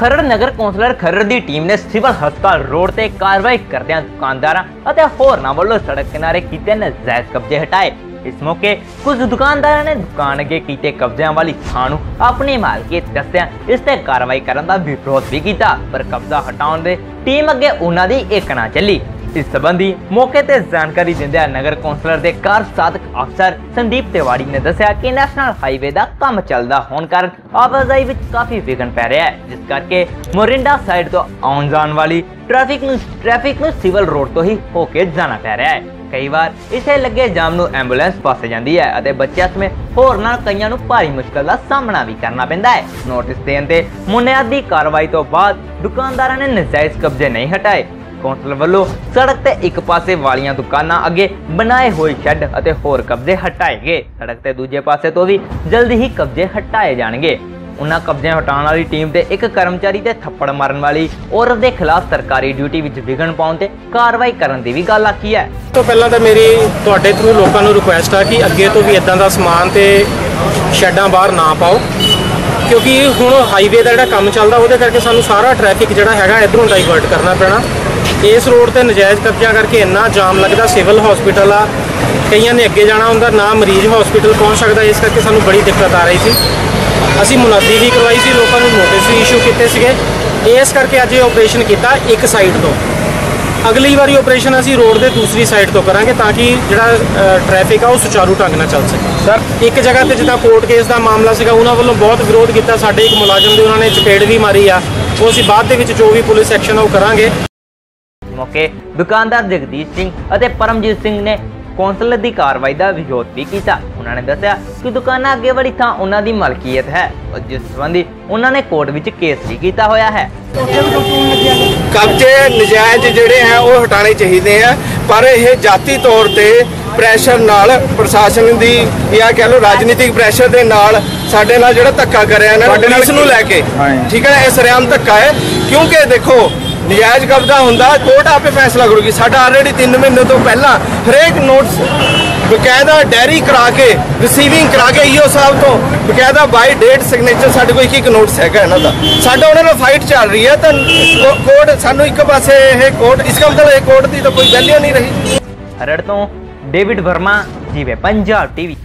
ਖਰੜ ਨਗਰ ਕੌਂਸਲਰ ਖਰੜ ਦੀ ਟੀਮ ਨੇ ਸਿਵਲ ਹਸਪਤਾਲ ਰੋਡ ਤੇ ਕਾਰਵਾਈ ਕਰਦਿਆਂ ਦੁਕਾਨਦਾਰਾਂ ਅਤੇ ਹੋਰਨਾਂ ਵੱਲੋਂ ਸੜਕ ਕਿਨਾਰੇ ਕੀਤੇ ਨਜਾਇਜ਼ ਕਬਜ਼ੇ ਹਟਾਏ। ਇਸ ਮੌਕੇ ਕੁਝ ਦੁਕਾਨਦਾਰਾਂ ਨੇ ਦੁਕਾਨ ਅੱਗੇ ਕੀਤੇ ਕਬਜ਼ਿਆਂ ਵਾਲੀ ਥਾਂ ਨੂੰ ਆਪਣੀ ਮਾਲਕੀਅਤ ਦੱਸਿਆ ਇਸ ਤੇ ਕਾਰਵਾਈ ਕਰਨ ਦਾ ਵਿਰੋਧ ਵੀ ਕੀਤਾ, ਪਰ ਕਬਜ਼ਾ ਹਟਾਉਣ ਦੇ ਟੀਮ ਅੱਗੇ ਉਹਨਾਂ ਦੀ ਇੱਕ ਨਾ ਚੱਲੀ। ਇਸ ਸਬੰਧੀ ਮੌਕੇ ਤੇ ਜਾਣਕਾਰੀ ਦਿੰਦਿਆਂ ਨਗਰ ਕੌਂਸਲਰ ਦੇ ਕਾਰ ਸਾਧਕ ਅਫਸਰ ਸੰਦੀਪ ਤਿਵਾੜੀ ਨੇ ਦੱਸਿਆ ਕਿ ਨੈਸ਼ਨਲ ਹਾਈਵੇ ਦਾ ਕੰਮ ਚੱਲਦਾ ਹੋਣ ਕਾਰਨ ਆਵਾਜਾਈ ਵਿੱਚ ਕਾਫੀ ਵਿਘਨ ਪੈ ਰਿਹਾ ਹੈ, ਜਿਸ ਕਰਕੇ ਮੋਰਿੰਡਾ ਸਾਈਡ ਤੋਂ ਆਉਣ ਜਾਣ ਵਾਲੀ ਟ੍ਰੈਫਿਕ ਨੂੰ ਟ੍ਰੈਫਿਕ ਨੂੰ ਸਿਵਲ ਰੋਡ ਤੋਂ ਹੀ ਹੋ ਕੇ ਜਾਣਾ ਪੈ ਰਿਹਾ ਹੈ। ਕਈ ਵਾਰ ਇਸੇ ਲੱਗੇ ਜਾਮ ਨੂੰ ਐਂਬੂਲੈਂਸ ਪਾਸੇ ਜਾਂਦੀ ਹੈ ਅਤੇ ਬੱਚਿਆਂ ਸਮੇਤ ਹੋਰ ਨਾਲ ਕਈਆਂ ਨੂੰ ਭਾਰੀ ਮੁਸ਼ਕਲ ਦਾ ਸਾਹਮਣਾ ਵੀ ਕਰਨਾ ਪੈਂਦਾ ਹੈ। ਨੋਟਿਸ ਦੇਣ ਤੇ ਮੁਨਿਆਦੀ ਕਾਰਵਾਈ ਤੋਂ ਬਾਅਦ ਦੁਕਾਨਦਾਰਾਂ ਨੇ ਨਜਾਇਜ਼ ਕਬਜ਼ੇ ਨਹੀਂ ਹਟਾਏ। ਕੌਂਸਲ ਵੱਲੋਂ ਸੜਕ ਤੇ ਇੱਕ ਪਾਸੇ ਵਾਲੀਆਂ ਦੁਕਾਨਾਂ ਅੱਗੇ ਬਣਾਏ ਹੋਏ ਸ਼ੈੱਡ ਅਤੇ ਹੋਰ ਕਬਜ਼ੇ ਹਟਾਏ ਗਏ। ਸੜਕ ਤੇ ਦੂਜੇ ਪਾਸੇ ਤੋਂ ਵੀ ਜਲਦੀ ਹੀ ਕਬਜ਼ੇ ਹਟਾਏ ਜਾਣਗੇ। ਉਹਨਾਂ ਕਬਜ਼ੇ ਹਟਾਉਣ ਵਾਲੀ ਟੀਮ ਦੇ ਇੱਕ ਕਰਮਚਾਰੀ ਤੇ ਥੱਪੜ ਮਾਰਨ ਵਾਲੀ ਔਰਤ ਦੇ ਖਿਲਾਫ ਸਰਕਾਰੀ ਡਿਊਟੀ ਵਿੱਚ ਵਿਘਨ ਪਾਉਣ ਤੇ ਕਾਰਵਾਈ ਕਰਨ ਦੀ ਵੀ ਗੱਲ ਆਖੀ ਹੈ। ਤੋਂ ਪਹਿਲਾਂ ਤਾਂ ਮੇਰੀ ਤੁਹਾਡੇ ਥਰੂ ਲੋਕਾਂ ਨੂੰ ਰਿਕੁਐਸਟ ਆ ਕਿ ਅੱਗੇ ਤੋਂ ਵੀ ਇਦਾਂ ਦਾ ਸਮਾਨ ਤੇ ਸ਼ੈੱਡਾਂ ਬਾਹਰ ਨਾ ਪਾਓ। ਕਿਉਂਕਿ ਹੁਣ ਹਾਈਵੇ ਦਾ ਜਿਹੜਾ ਕੰਮ ਚੱਲਦਾ, ਉਹਦੇ ਕਰਕੇ ਸਾਨੂੰ ਸਾਰਾ ਟ੍ਰੈਫਿਕ ਜਿਹੜਾ ਹੈਗਾ ਇਧਰੋਂ ਡਾਈਵਰਟ ਕਰਨਾ ਪੈਣਾ। ਇਸ ਰੋਡ ਤੇ ਨਜਾਇਜ਼ ਕਬਜ਼ਾ ਕਰਕੇ ਇੰਨਾ ਜਾਮ ਲੱਗਦਾ ਸਿਵਲ ਹਸਪੀਟਲ ਆ ਕਈਆਂ ਨੇ ਅੱਗੇ ਜਾਣਾ ਹੁੰਦਾ ਨਾ ਮਰੀਜ਼ ਹਸਪੀਟਲ ਪਹੁੰਚ ਸਕਦਾ ਇਸ ਕਰਕੇ ਸਾਨੂੰ ਬੜੀ ਦਿੱਕਤ ਆ ਰਹੀ ਸੀ। ਅਸੀਂ ਮੁਨਾਦੀ ਵੀ ਕਰਵਾਈ ਸੀ ਲੋਕਾਂ ਨੂੰ ਨੋਟਿਸ ਵੀ ਇਸ਼ੂ ਕੀਤੇ ਸੀਗੇ। ਇਸ ਕਰਕੇ ਅੱਜ ਇਹ ਆਪਰੇਸ਼ਨ ਕੀਤਾ ਇੱਕ ਸਾਈਡ ਤੋਂ। ਅਗਲੀ ਵਾਰੀ ਆਪਰੇਸ਼ਨ ਅਸੀਂ ਰੋਡ ਦੇ ਦੂਸਰੀ ਸਾਈਡ ਤੋਂ ਕਰਾਂਗੇ ਤਾਂ ਕਿ ਜਿਹੜਾ ਟ੍ਰੈਫਿਕ ਆ ਉਹ ਸੁਚਾਰੂ ਢੰਗ ਨਾਲ ਚੱਲ ਸਕੇ। ਸਰ ਇੱਕ ਜਗ੍ਹਾ ਤੇ ਜਿੱਦਾਂ ਕੋਰਟ ਕੇਸ ਦਾ ਮਾਮਲਾ ਸੀਗਾ ਉਹਨਾਂ ਵੱਲੋਂ ਬਹੁਤ ਵਿਰੋਧ ਕੀਤਾ। ਸਾਡੇ ਇੱਕ ਮੁਲਾਜ਼ਮ ਦੇ ਉਹਨਾਂ ਨੇ ਚਪੇੜ ਵੀ ਮਾਰੀ ਆ। ਉਹ ਅਸੀਂ ਬਾਅਦ ਦੇ ਵਿੱਚ ਜੋ ਵੀ ਪੁਲਿਸ ਐਕਸ਼ਨ ਆ ਉਹ ਕਰਾਂਗੇ। ਮੌਕੇ ਦੁਕਾਨਦਾਰ ਜਗਦੀਸ਼ ਸਿੰਘ ਅਤੇ ਪਰਮਜੀਤ ਸਿੰਘ ਨੇ ਕੌਂਸਲਰ ਦੀ ਕਾਰਵਾਈ ਦਾ ਵਿਰੋਧ ਵੀ ਕੀਤਾ। ਉਹਨਾਂ ਨੇ ਦੱਸਿਆ ਕਿ ਦੁਕਾਨਾਂ ਅੱਗੇ ਵਾਲੀ ਥਾਂ ਉਹਨਾਂ ਦੀ ਮਲਕੀਅਤ ਹੈ ਔਰ ਜਿਸ ਸੰਬੰਧੀ ਉਹਨਾਂ ਨੇ ਕੋਰਟ ਵਿੱਚ ਕੇਸ ਵੀ ਕੀਤਾ ਹੋਇਆ ਹੈ। ਕਬਜ਼ੇ ਨਜਾਇਜ਼ ਜਿਹੜੇ ਹੈ ਉਹ ਹਟਾਣੇ ਚਾਹੀਦੇ ਆ ਪਰ ਇਹ ਜਾਤੀ ਤੌਰ ਤੇ ਪ੍ਰੈਸ਼ਰ ਨਾਲ ਪ੍ਰਸ਼ਾਸਨ ਦੀ ਜਾਂ ਕਹਿ ਲਓ ਰਾਜਨੀਤਿਕ ਪ੍ਰੈਸ਼ਰ ਦੇ ਨਾਲ ਸਾਡੇ ਨਾਲ ਜਿਹੜਾ ਧੱਕਾ ਕਰਿਆ ਇਹਨਾਂ ਨੇ ਪੁਲਿਸ ਨੂੰ ਲੈ ਕੇ। ਠੀਕ ਹੈ ਇਹ ਸਰਿਆਮ ਧੱਕਾ ਹੈ ਕਿਉਂਕਿ ਦੇਖੋ ਨਜਾਇਜ਼ ਕਬਜ਼ਾ ਹੁੰਦਾ, ਕੋਰਟ ਆਪੇ ਫੈਸਲਾ ਕਰੂਗੀ। ਸਾਡਾ ਆਲਰੇਡੀ 3 ਮਹੀਨੇ ਤੋਂ ਪਹਿਲਾਂ ਹਰੇਕ ਨੋਟਸ ਬਕਾਇਦਾ ਡੈਰੀ ਕਰਾ ਕੇ ਰਿਸੀਵਿੰਗ ਕਰਾ ਕੇ ਈਓ ਸਾਹਿਬ ਤੋਂ ਬਕਾਇਦਾ ਬਾਈ ਡੇਟ ਸਿਗਨੇਚਰ ਸਾਡੇ ਕੋਲ ਇੱਕ ਇੱਕ ਨੋਟਸ ਹੈਗਾ ਇਹਨਾਂ ਦਾ। ਸਾਡਾ ਉਹਨਾਂ ਨਾਲ ਫਾਈਟ ਚੱਲ ਰਹੀ ਹੈ, ਤਾਂ ਕੋਰਟ ਸਾਨੂੰ ਇੱਕ ਪਾਸੇ ਇਹ ਕੋਰਟ ਇਸ ਦਾ ਮਤਲਬ ਇਹ ਕੋਰਟ ਦੀ ਤਾਂ ਕੋਈ ਵੈਲਿਊ ਨਹੀਂ ਰਹੀ। ਖਰੜ ਤੋਂ ਡੇਵਿਡ ਵਰਮਾ, ਜੀਵੇ ਪੰਜਾਬ ਟੀਵੀ।